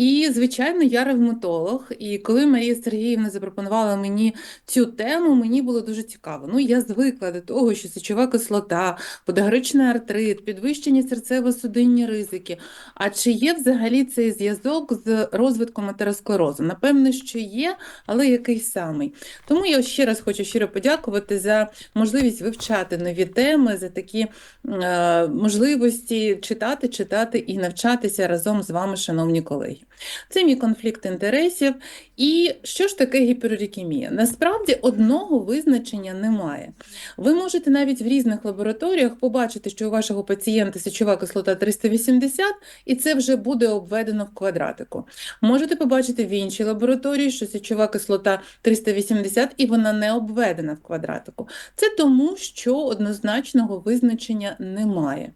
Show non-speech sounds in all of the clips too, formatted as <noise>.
І, звичайно, я ревматолог. І коли Марія Сергіївна запропонувала мені цю тему, мені було дуже цікаво. Ну, я звикла до того, що сечова кислота, подагричний артрит, підвищені серцево-судинні ризики. А чи є взагалі цей зв'язок з розвитком атеросклерозу? Напевно, що є, але який самий. Тому я ще раз хочу щиро подякувати за можливість вивчати нові теми, за такі е, можливості читати, читати і навчатися разом з вами, шановні колеги. Це мій конфлікт інтересів. І що ж таке гіперурікемія? Насправді одного визначення немає. Ви можете навіть в різних лабораторіях побачити, що у вашого пацієнта сечова кислота 380, і це вже буде обведено в квадратику. Можете побачити в іншій лабораторії, що сечова кислота 380 і вона не обведена в квадратику. Це тому, що однозначного визначення немає.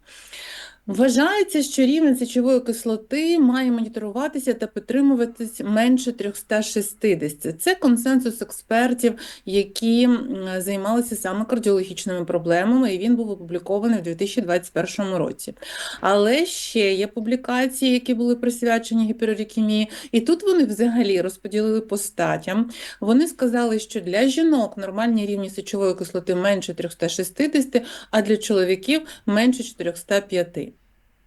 Вважається, що рівень сечової кислоти має моніторуватися та підтримуватись менше 360. Це консенсус експертів, які займалися саме кардіологічними проблемами, і він був опублікований в 2021 році. Але ще є публікації, які були присвячені гіперурікемії, і тут вони взагалі розподілили по статям. Вони сказали, що для жінок нормальні рівні сечової кислоти менше 360, а для чоловіків менше 405.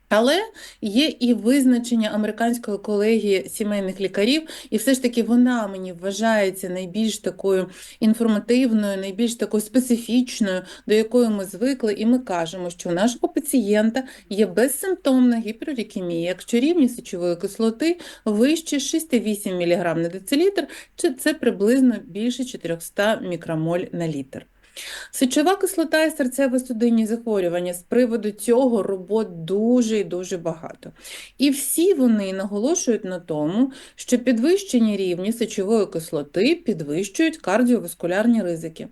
Але є і визначення американської колегії сімейних лікарів, і все ж таки вона мені вважається найбільш такою інформативною, найбільш такою специфічною, до якої ми звикли, і ми кажемо, що у нашого пацієнта є безсимптомна гіперурікемія, якщо рівні сечової кислоти вище 6,8 мг на децилітр, це приблизно більше 400 мікромоль на літр. Сечова кислота і серцево-судинні захворювання з приводу цього робот дуже і дуже багато. І всі вони наголошують на тому, що підвищені рівні сечової кислоти підвищують кардіоваскулярні ризики.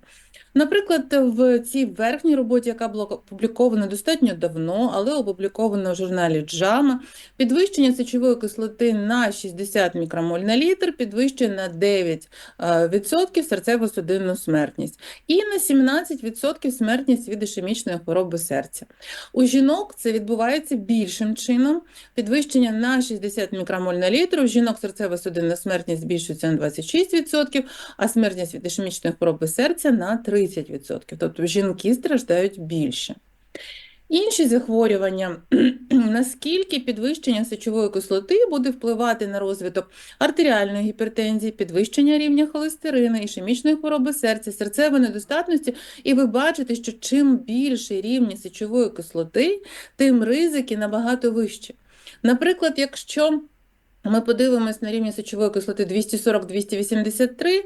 Наприклад, в цій верхній роботі, яка була опублікована достатньо давно, але опублікована в журналі JAMA, підвищення сечової кислоти на 60 мікромоль на літр підвищує на 9% е, серцево-судинну смертність і на 17% смертність від ішемічної хвороби серця. У жінок це відбувається більшим чином. Підвищення на 60 мікромоль на літр, у жінок серцево-судинна смертність збільшується на 26%, а смертність від ішемічної хвороби серця на 30%. 30%. Тобто жінки страждають більше. Інші захворювання, <clears throat> наскільки підвищення сечової кислоти буде впливати на розвиток артеріальної гіпертензії, підвищення рівня холестерину, ішемічної хвороби серця, серцевої недостатності, і ви бачите, що чим більше рівні сечової кислоти, тим ризики набагато вищі. Наприклад, якщо ми подивимось на рівні сечової кислоти 240-283,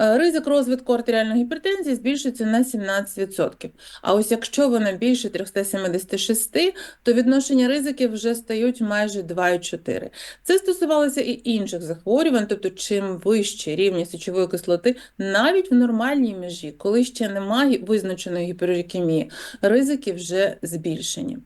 Е, ризик розвитку артеріальної гіпертензії збільшується на 17%. А ось якщо вона більше 376, то відношення ризиків вже стають майже 2,4. Це стосувалося і інших захворювань, тобто чим вище рівні сечової кислоти, навіть в нормальній межі, коли ще немає визначеної гіперурікемії, ризики вже збільшені.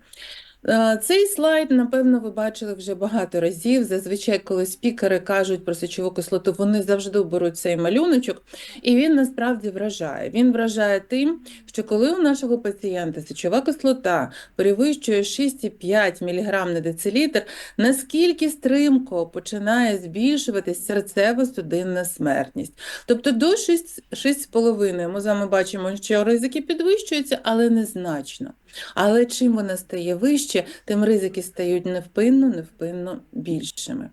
Е, цей слайд, напевно, ви бачили вже багато разів. Зазвичай, коли спікери кажуть про сечову кислоту, вони завжди беруть цей малюночок, і він насправді вражає. Він вражає тим, що коли у нашого пацієнта сечова кислота перевищує 6,5 мг на децилітр, наскільки стрімко починає збільшуватись серцево-судинна смертність. Тобто до 6,5 ми з вами бачимо, що ризики підвищуються, але незначно. Але чим вона стає вище, тим ризики стають невпинно, невпинно більшими.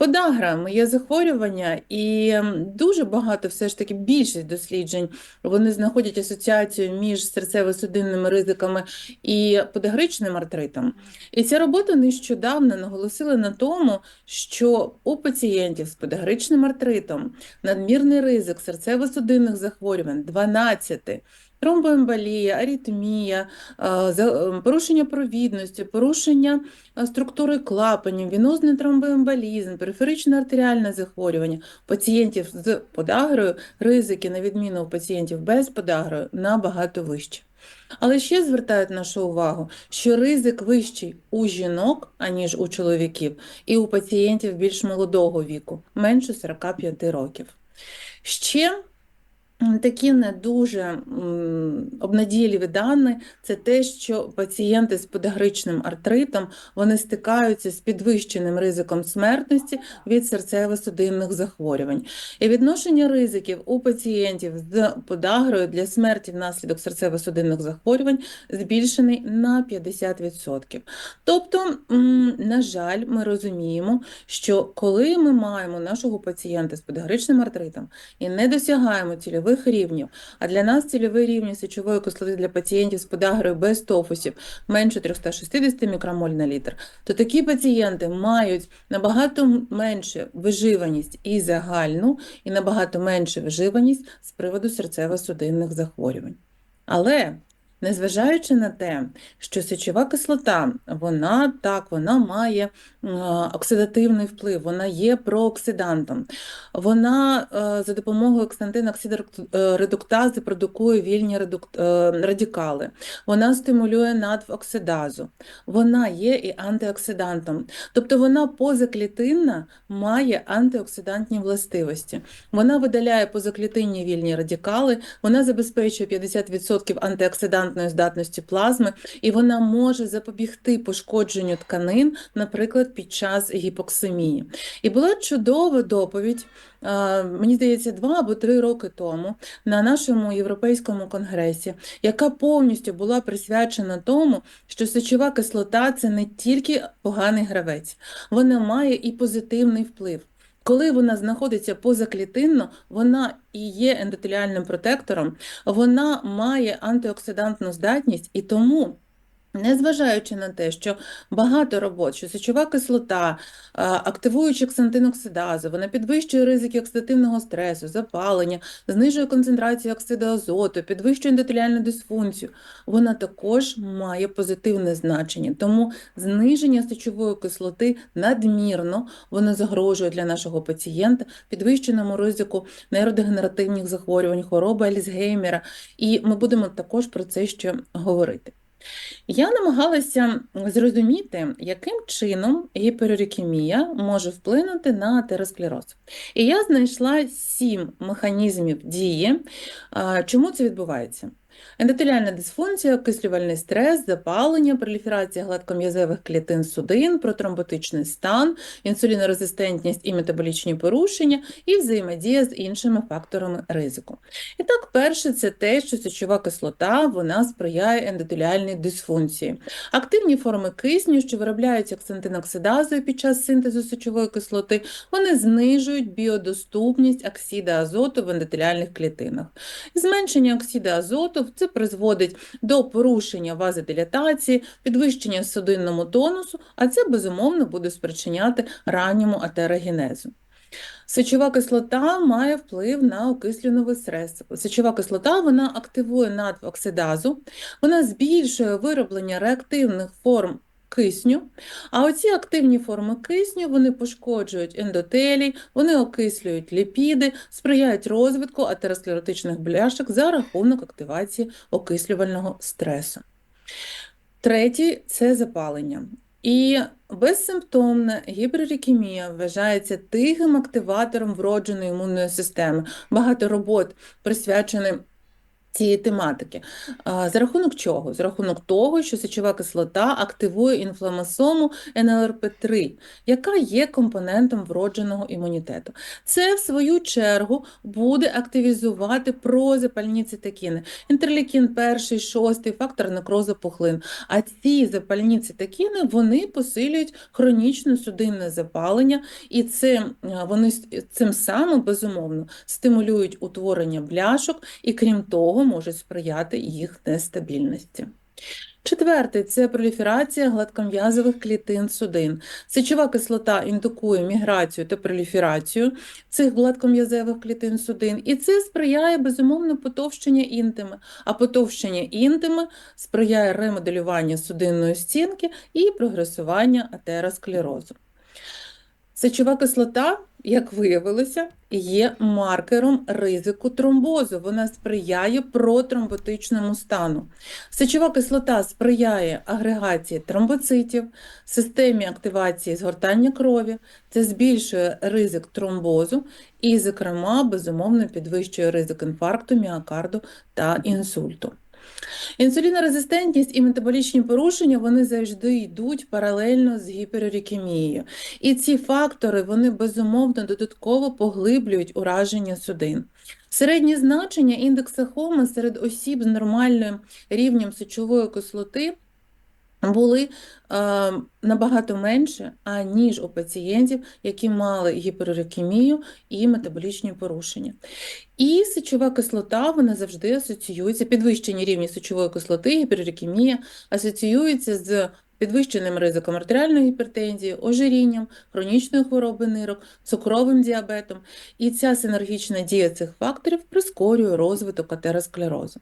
Подагра є захворювання, і дуже багато, все ж таки, більшість досліджень вони знаходять асоціацію між серцево-судинними ризиками і подагричним артритом. І ця робота нещодавно наголосила на тому, що у пацієнтів з подагричним артритом надмірний ризик серцево-судинних захворювань 12 тромбоемболія, аритмія, ем, порушення провідності, порушення структури клапанів, вінозний тромбоемболізм, периферичне артеріальне захворювання, пацієнтів з подагрою, ризики, на відміну у пацієнтів без подагрою, набагато вищі. Але ще звертають нашу увагу, що ризик вищий у жінок, аніж у чоловіків, і у пацієнтів більш молодого віку, менше 45 років. Ще Такі не дуже обнадійливі дані це те, що пацієнти з подагричним артритом вони стикаються з підвищеним ризиком смертності від серцево-судинних захворювань. І відношення ризиків у пацієнтів з подагрою для смерті внаслідок серцево-судинних захворювань збільшений на 50%. Тобто, на жаль, ми розуміємо, що коли ми маємо нашого пацієнта з подагричним артритом і не досягаємо цільових рівнів, а для нас цільовий рівень сечової кислоти для пацієнтів з подагрою без тофусів менше 360 мікромоль на літр, то такі пацієнти мають набагато менше виживаність і загальну, і набагато менше виживаність з приводу серцево-судинних захворювань. Але Незважаючи на те, що сечова кислота, вона так, вона має е, оксидативний вплив, вона є прооксидантом. Вона е, за допомогою оксантин оксидоредуктази продукує вільні е, радикали. Вона стимулює надоксидазу. Вона є і антиоксидантом. Тобто вона позаклітинна має антиоксидантні властивості. Вона видаляє позаклітинні вільні радикали, вона забезпечує 50% антиоксидантної здатності плазми, і вона може запобігти пошкодженню тканин, наприклад, під час гіпоксемії. І була чудова доповідь, мені здається, два або три роки тому на нашому європейському конгресі, яка повністю була присвячена тому, що сечова кислота це не тільки поганий гравець, вона має і позитивний вплив. Коли вона знаходиться позаклітинно, вона і є ендотеліальним протектором, вона має антиоксидантну здатність і тому. Незважаючи на те, що багато робот, що сечова кислота, активуючи ксантиноксидазу, вона підвищує ризики оксидативного стресу, запалення, знижує концентрацію оксиду азоту, підвищує ендотеліальну дисфункцію, вона також має позитивне значення. Тому зниження сечової кислоти надмірно воно загрожує для нашого пацієнта підвищеному ризику нейродегенеративних захворювань, хвороби Альцгеймера, і ми будемо також про це ще говорити. Я намагалася зрозуміти, яким чином гіперорікемія може вплинути на атеросклероз. І я знайшла сім механізмів дії. Чому це відбувається? Ендотеліальна дисфункція, окислювальний стрес, запалення, проліферація гладком'язевих клітин судин, протромботичний стан, інсулінорезистентність і метаболічні порушення, і взаємодія з іншими факторами ризику. І так, перше, це те, що сечова кислота вона сприяє ендотеліальній дисфункції. Активні форми кисню, що виробляються акцентиноксидазою під час синтезу сечової кислоти, вони знижують біодоступність оксида азоту в ендотеліальних клітинах. Зменшення оксида азоту це призводить до порушення вазодилатації, підвищення судинному тонусу, а це безумовно буде спричиняти ранньому атерогенезу. Сечова кислота має вплив на окислюновий стрес. Сечова кислота вона активує надоксидазу, вона збільшує вироблення реактивних форм кисню, а оці активні форми кисню вони пошкоджують ендотелій, вони окислюють ліпіди, сприяють розвитку атеросклеротичних бляшок за рахунок активації окислювального стресу. Третій це запалення. І безсимптомна гіперурікемія вважається тихим активатором вродженої імунної системи. Багато робот присвячені цієї тематики. За рахунок чого? За рахунок того, що сечова кислота активує інфламасому НЛРП3, яка є компонентом вродженого імунітету. Це, в свою чергу, буде активізувати прозапальні цитокіни. Інтерлікін перший, шостий, фактор некрозу пухлин. А ці запальні цитокіни, вони посилюють хронічне судинне запалення, і цим, вони цим самим, безумовно, стимулюють утворення бляшок, і крім того, можуть сприяти їх нестабільності. Четвертий це проліферація гладком'язових клітин судин. Сечова кислота індукує міграцію та проліферацію цих гладком'язевих клітин судин, і це сприяє безумовно потовщення інтими, а потовщення інтими сприяє ремоделюванню судинної стінки і прогресування атеросклерозу. Сечова кислота як виявилося, є маркером ризику тромбозу. Вона сприяє протромботичному стану. Сечова кислота сприяє агрегації тромбоцитів, системі активації згортання крові, це збільшує ризик тромбозу і, зокрема, безумовно підвищує ризик інфаркту, міокарду та інсульту. Інсулінорезистентність і метаболічні порушення вони завжди йдуть паралельно з гіперурікемією. І ці фактори вони безумовно додатково поглиблюють ураження судин. Середнє значення індекса Хома серед осіб з нормальним рівнем сечової кислоти були е, набагато менше, аніж у пацієнтів, які мали гіперурикемію і метаболічні порушення. І сечова кислота вона завжди асоціюється, підвищені рівні сечової кислоти, гіперурикемія асоціюються з підвищеним ризиком артеріальної гіпертензії, ожирінням, хронічної хвороби нирок, цукровим діабетом. І ця синергічна дія цих факторів прискорює розвиток атеросклерозу.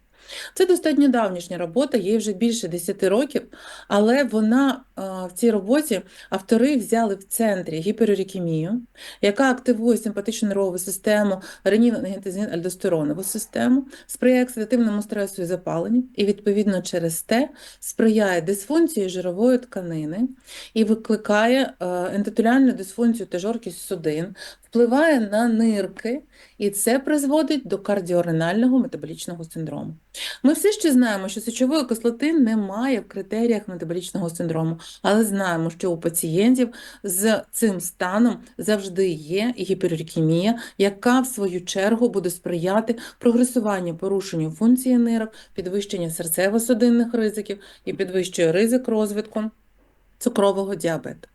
Це достатньо давнішня робота, їй вже більше 10 років, але вона в цій роботі автори взяли в центрі гіперурікемію, яка активує симпатичну нервову систему, ренін ангітазин альдостеронову систему, сприяє оксидативному стресу і запаленню, і, відповідно, через те сприяє дисфункції жирової тканини і викликає ендотеліальну дисфункцію та жоркість судин, впливає на нирки, і це призводить до кардіоренального метаболічного синдрому. Ми все ще знаємо, що сечової кислоти немає в критеріях метаболічного синдрому, але знаємо, що у пацієнтів з цим станом завжди є гіперурікемія, яка в свою чергу буде сприяти прогресуванню порушенню функції нирок, підвищення серцево-судинних ризиків і підвищує ризик розвитку цукрового діабету.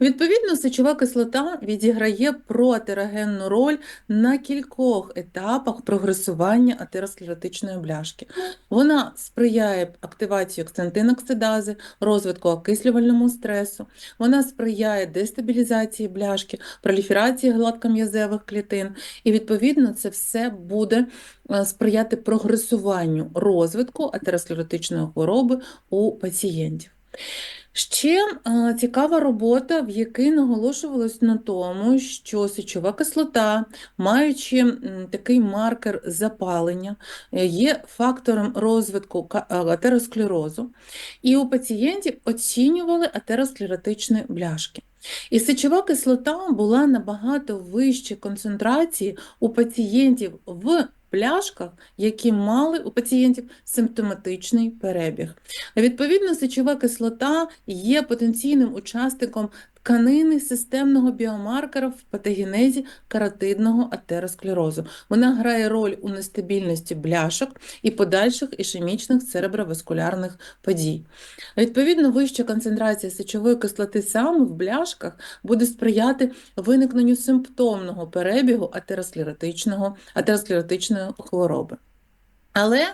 Відповідно, сечова кислота відіграє проатерогенну роль на кількох етапах прогресування атеросклеротичної бляшки. Вона сприяє активації оксантиноксидази, розвитку окислювальному стресу, вона сприяє дестабілізації бляшки, проліферації гладком'язевих клітин, і, відповідно, це все буде е, сприяти прогресуванню розвитку атеросклеротичної хвороби у пацієнтів. Ще е, цікава робота, в якій наголошувалось на тому, що сечова кислота, маючи такий маркер запалення, е, є фактором розвитку е, атеросклерозу, і у пацієнтів оцінювали атеросклеротичні бляшки. І сечова кислота була набагато вищої концентрації у пацієнтів в пляшках, які мали у пацієнтів симптоматичний перебіг. Відповідно, сечова кислота є потенційним учасником тканини системного біомаркера в патогенезі каротидного атеросклерозу. Вона грає роль у нестабільності бляшок і подальших ішемічних цереброваскулярних подій. Відповідно, вища концентрація сечової кислоти саме в бляшках буде сприяти виникненню симптомного перебігу атеросклеротичної хвороби. Але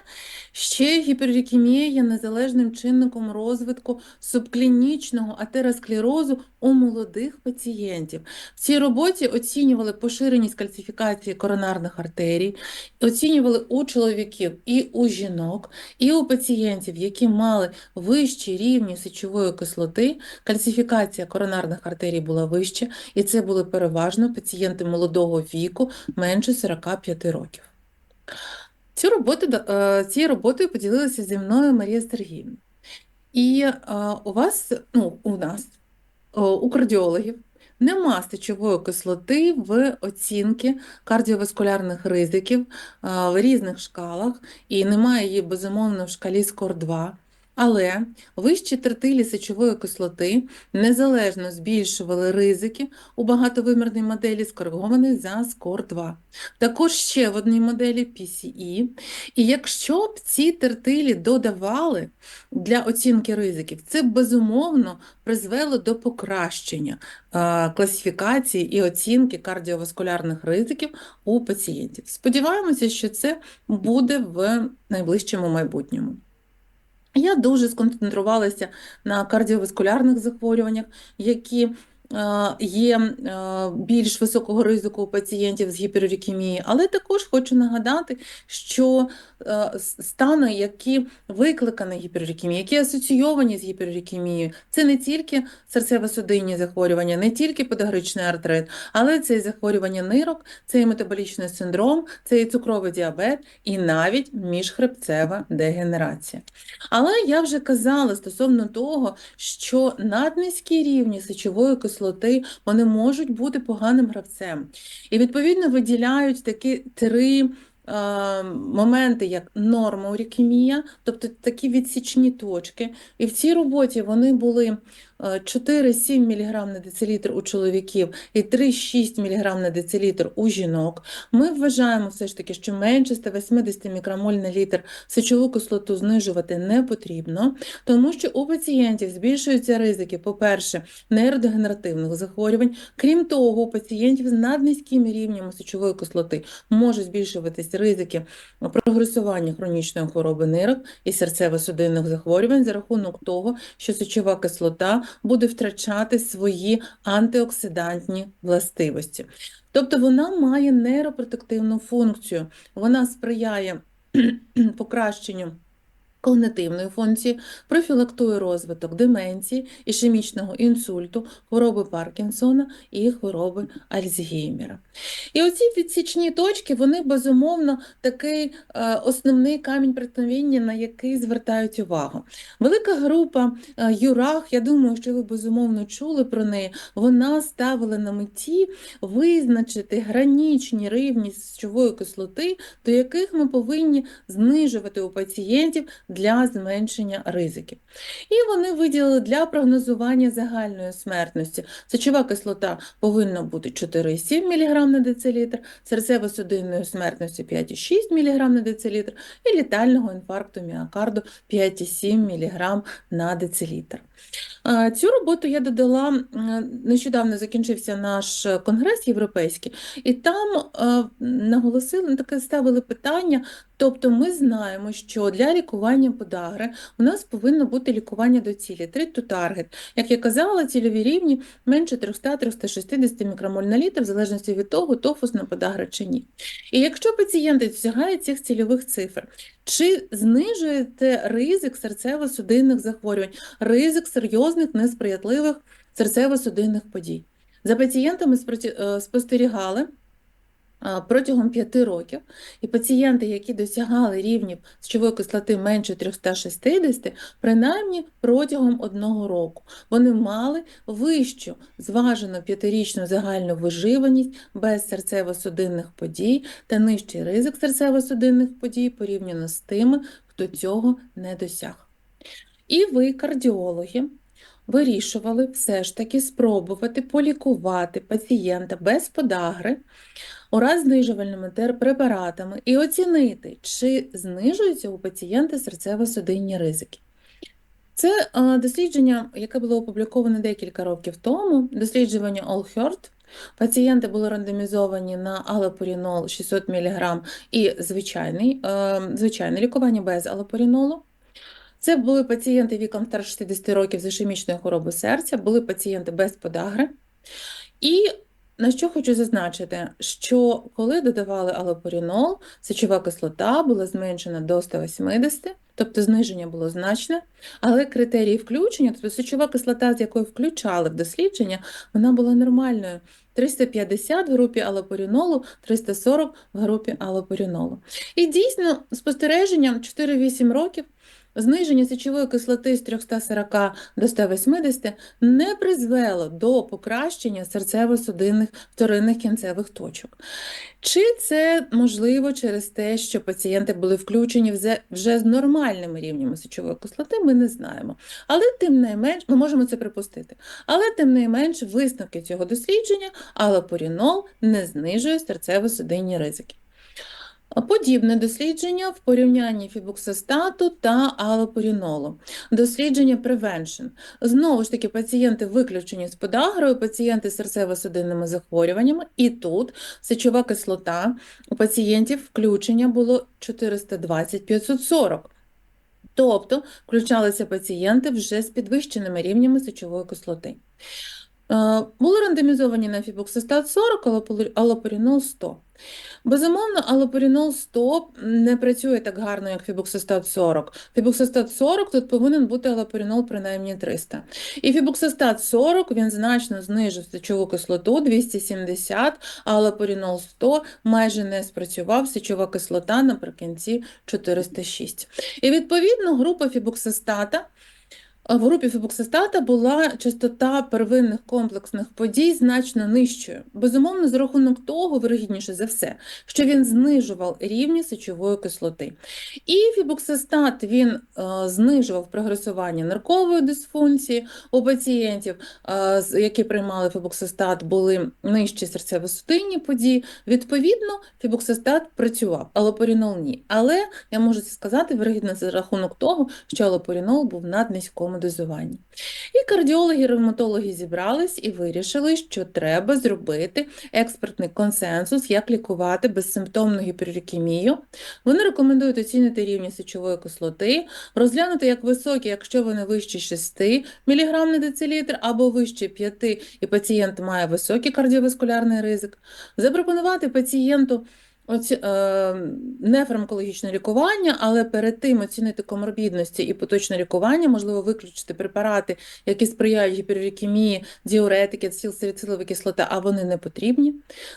ще гіпервікемія є незалежним чинником розвитку субклінічного атеросклерозу у молодих пацієнтів. В цій роботі оцінювали поширеність кальцифікації коронарних артерій, оцінювали у чоловіків і у жінок, і у пацієнтів, які мали вищі рівні сечової кислоти. Кальцифікація коронарних артерій була вища, і це були переважно пацієнти молодого віку менше 45 років. Цю роботу, е, Цією роботою поділилася зі мною Марія Сергіївна. І е, у вас, ну, у нас, у кардіологів, нема сечової кислоти в оцінки кардіоваскулярних ризиків е, в різних шкалах, і немає її безумовно в шкалі скор 2 але вищі третилі сечової кислоти незалежно збільшували ризики у багатовимірній моделі, скоригованій за SCORE-2. Також ще в одній моделі PCE. І якщо б ці тертилі додавали для оцінки ризиків, це безумовно призвело до покращення класифікації і оцінки кардіоваскулярних ризиків у пацієнтів. Сподіваємося, що це буде в найближчому майбутньому. Я дуже сконцентрувалася на кардіоваскулярних захворюваннях, які є е, більш високого ризику у пацієнтів з гіперурікемією, але також хочу нагадати, що е, стани, які викликані гіперурікемією, які асоційовані з гіперурікемією, це не тільки серцево-судинні захворювання, не тільки подагричний артрит, але це і захворювання нирок, це і метаболічний синдром, це і цукровий діабет, і навіть міжхребцева дегенерація. Але я вже казала стосовно того, що наднизькі рівні сечової кислоти вони можуть бути поганим гравцем. І відповідно виділяють такі три. Е, Моменти як норма, урікемія, тобто такі відсічні точки. І в цій роботі вони були 4-7 мг на децилітр у чоловіків і 3-6 мг на децилітр у жінок. Ми вважаємо все ж таки, що менше 180 мікромоль на літр сечову кислоту знижувати не потрібно, тому що у пацієнтів збільшуються ризики, по-перше, нейродегенеративних захворювань. Крім того, у пацієнтів з наднизькими рівнями сечової кислоти можуть збільшуватись ризики прогресування хронічної хвороби нирок і серцево-судинних захворювань за рахунок того, що сечова кислота буде втрачати свої антиоксидантні властивості. Тобто вона має нейропротективну функцію, вона сприяє <clears throat> покращенню. Когнитивної функції профілактує розвиток деменції, ішемічного інсульту, хвороби Паркінсона і хвороби Альцгеймера. І оці відсічні точки, вони безумовно такий е, основний камінь преткновення, на який звертають увагу. Велика група е, Юрах, я думаю, що ви безумовно чули про неї, вона ставила на меті визначити гранічні рівні сечової кислоти, до яких ми повинні знижувати у пацієнтів для зменшення ризиків. І вони виділили для прогнозування загальної смертності. Сечова кислота повинна бути 4,7 мг на децилітр, серцево-судинної смертності 5,6 мг на децилітр і літального інфаркту міокарду 5,7 мг на децилітр. Цю роботу я додала, нещодавно закінчився наш конгрес європейський, і там наголосили, таке ставили питання. Тобто ми знаємо, що для лікування подагри у нас повинно бути лікування до цілі, treat to target. Як я казала, цільові рівні менше 300-360 мікромоль на літр, в залежності від того, тофусна подагра чи ні. І якщо пацієнти досягають цих цільових цифр, чи знижуєте ризик серцево-судинних захворювань, ризик серйозних несприятливих серцево-судинних подій? За пацієнтами е, спостерігали протягом 5 років, і пацієнти, які досягали рівнів сечової кислоти менше 360, принаймні протягом одного року, вони мали вищу зважену п'ятирічну загальну виживаність без серцево-судинних подій та нижчий ризик серцево-судинних подій порівняно з тими, хто цього не досяг. І ви, кардіологи, вирішували все ж таки спробувати полікувати пацієнта без подагри ураз знижувальними препаратами і оцінити, чи знижуються у пацієнта серцево-судинні ризики. Це дослідження, яке було опубліковане декілька років тому, дослідження All Пацієнти були рандомізовані на алопорінол 600 мг і звичайний, звичайне лікування без алопорінолу. Це були пацієнти віком старше 60 років з ішемічною хворобою серця, були пацієнти без подагри. І на що хочу зазначити, що коли додавали алопорінол, сечова кислота була зменшена до 180, тобто зниження було значне, але критерії включення, тобто сечова кислота, з якою включали в дослідження, вона була нормальною. 350 в групі алопорінолу, 340 в групі алопорінолу. І дійсно, спостереженням 4-8 років Зниження сечової кислоти з 340 до 180 не призвело до покращення серцево-судинних вторинних кінцевих точок. Чи це можливо через те, що пацієнти були включені вже з нормальними рівнями сечової кислоти, ми не знаємо. Але тим не менш, ми можемо це припустити. Але тим не менш, висновки цього дослідження, алопорінол не знижує серцево-судинні ризики. Подібне дослідження в порівнянні фібуксостату та алопорінолу. Дослідження Prevention. Знову ж таки, пацієнти виключені з подагрою, пацієнти з серцево-судинними захворюваннями, і тут сечова кислота у пацієнтів включення було 420-540. Тобто включалися пацієнти вже з підвищеними рівнями сечової кислоти. Е, Були рандомізовані на фібуксистат 40, алопол- аллопурінол 100. Безумовно, аллопурінол 100 не працює так гарно, як фібуксистат 40. Фібуксистат 40 тут повинен бути аллопурінол принаймні 300. І фібуксистат 40 він значно знижив сечову кислоту 270, а аллопурінол 100 майже не спрацював, сечова кислота наприкінці 406. І відповідно група фібуксистата в групі фібуксистата була частота первинних комплексних подій значно нижчою. Безумовно, за рахунок того, вирогідніше за все, що він знижував рівні сечової кислоти. І фібуксистат він е, знижував прогресування ниркової дисфункції. У пацієнтів, е, які приймали фібуксистат, були нижчі серцево-судинні події. Відповідно, фібуксистат працював, аллопурінол ні. Але я можу це сказати, вирогідно, за рахунок того, що аллопурінол був над дозуванні. І кардіологи, ревматологи зібрались і вирішили, що треба зробити експертний консенсус, як лікувати безсимптомну гіперурікемію. Вони рекомендують оцінити рівні сечової кислоти, розглянути як високі, якщо вони вище 6 мг на децилітр або вище 5, і пацієнт має високий кардіоваскулярний ризик, запропонувати пацієнту Оці, е, не фармакологічне лікування, але перед тим оцінити коморбідності і поточне лікування, можливо, виключити препарати, які сприяють гіперурікемії, діуретики, сілсаліцилова кислота, а вони не потрібні.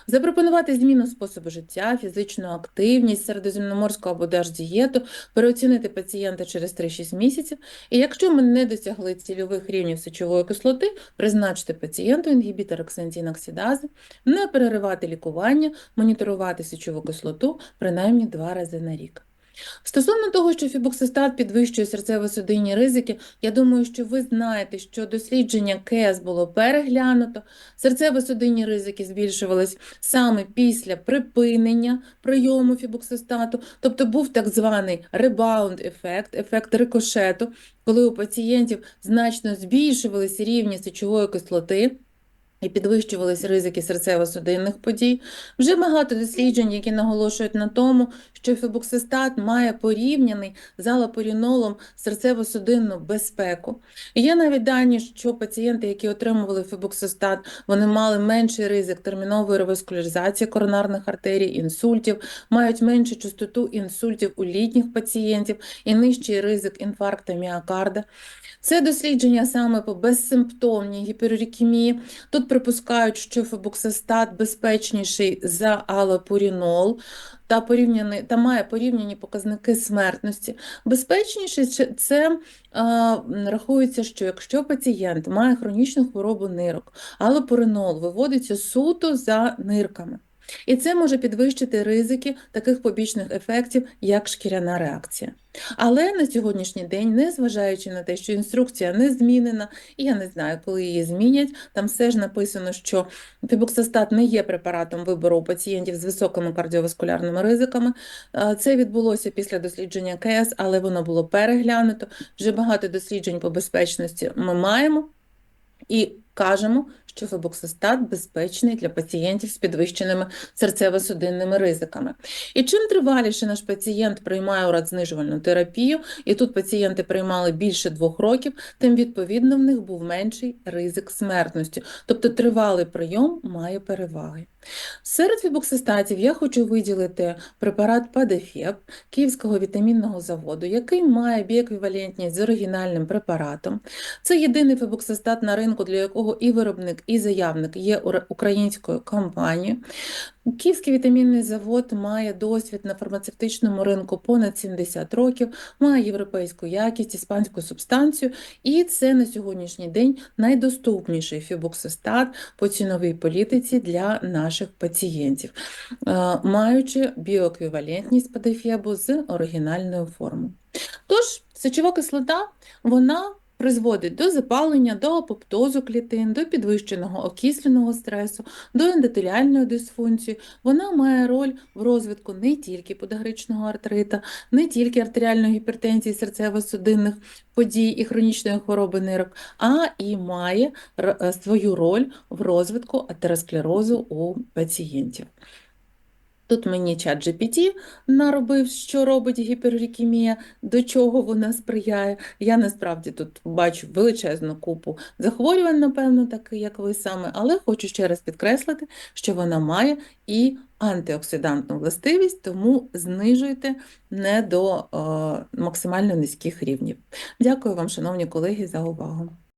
Запропонувати зміну способу життя, фізичну активність, середземноморську або держдієту, переоцінити пацієнта через 3-6 місяців. І якщо ми не досягли цільових рівнів сечової кислоти, призначити пацієнту інгібітор оксантиноксидази, не переривати лікування, моніторувати сечову кислоту принаймні два рази на рік. Стосовно того, що фібуксистат підвищує серцево-судинні ризики, я думаю, що ви знаєте, що дослідження КЕС було переглянуто, серцево-судинні ризики збільшувались саме після припинення прийому фібуксистату, тобто був так званий ребаунд-ефект, ефект рикошету, коли у пацієнтів значно збільшувалися рівні сечової кислоти. І підвищувалися ризики серцево-судинних подій. Вже багато досліджень, які наголошують на тому, що фібуксистат має порівняний з алапорінолом серцево-судинну безпеку. Є навіть дані, що пацієнти, які отримували фібуксистат, вони мали менший ризик термінової реваскуляризації коронарних артерій, інсультів, мають меншу частоту інсультів у літніх пацієнтів і нижчий ризик інфаркту міокарда. Це дослідження саме по безсимптомній гіперурікемії. Тут припускають, що фебуксистат безпечніший за алапурінол та, та має порівняні показники смертності. Безпечніше це- а, рахується, що якщо пацієнт має хронічну хворобу нирок, алапуринол виводиться суто за нирками. І це може підвищити ризики таких побічних ефектів, як шкіряна реакція. Але на сьогоднішній день, незважаючи на те, що інструкція не змінена, і я не знаю, коли її змінять, там все ж написано, що фібуксостат не є препаратом вибору у пацієнтів з високими кардіоваскулярними ризиками. Це відбулося після дослідження КС, але воно було переглянуто. Вже багато досліджень по безпечності ми маємо. І кажемо, що фебоксистат безпечний для пацієнтів з підвищеними серцево-судинними ризиками. І чим триваліше наш пацієнт приймає урадзнижувальну терапію, і тут пацієнти приймали більше двох років, тим відповідно в них був менший ризик смертності. Тобто тривалий прийом має переваги. Серед фібоксистатів я хочу виділити препарат Падефеб Київського вітамінного заводу, який має біеквівалентність з оригінальним препаратом. Це єдиний фібоксистат на ринку, для якого і виробник, і заявник є українською компанією. Київський вітамінний завод має досвід на фармацевтичному ринку понад 70 років, має європейську якість, іспанську субстанцію, і це на сьогоднішній день найдоступніший фібуксистат по ціновій політиці для наших пацієнтів, е, маючи біоеквівалентність ПДФЕБу з оригінальною формою. Тож, сечова кислота, вона призводить до запалення, до апоптозу клітин, до підвищеного окисленого стресу, до ендотеліальної дисфункції. Вона має роль в розвитку не тільки подагричного артрита, не тільки артеріальної гіпертензії, серцево-судинних подій і хронічної хвороби нирок, а і має е, свою роль в розвитку атеросклерозу у пацієнтів. Тут мені чат GPT наробив, що робить гіперглікемія, до чого вона сприяє. Я насправді тут бачу величезну купу захворювань, напевно, таки, як ви саме, але хочу ще раз підкреслити, що вона має і антиоксидантну властивість, тому знижуйте не до е, максимально низьких рівнів. Дякую вам, шановні колеги, за увагу.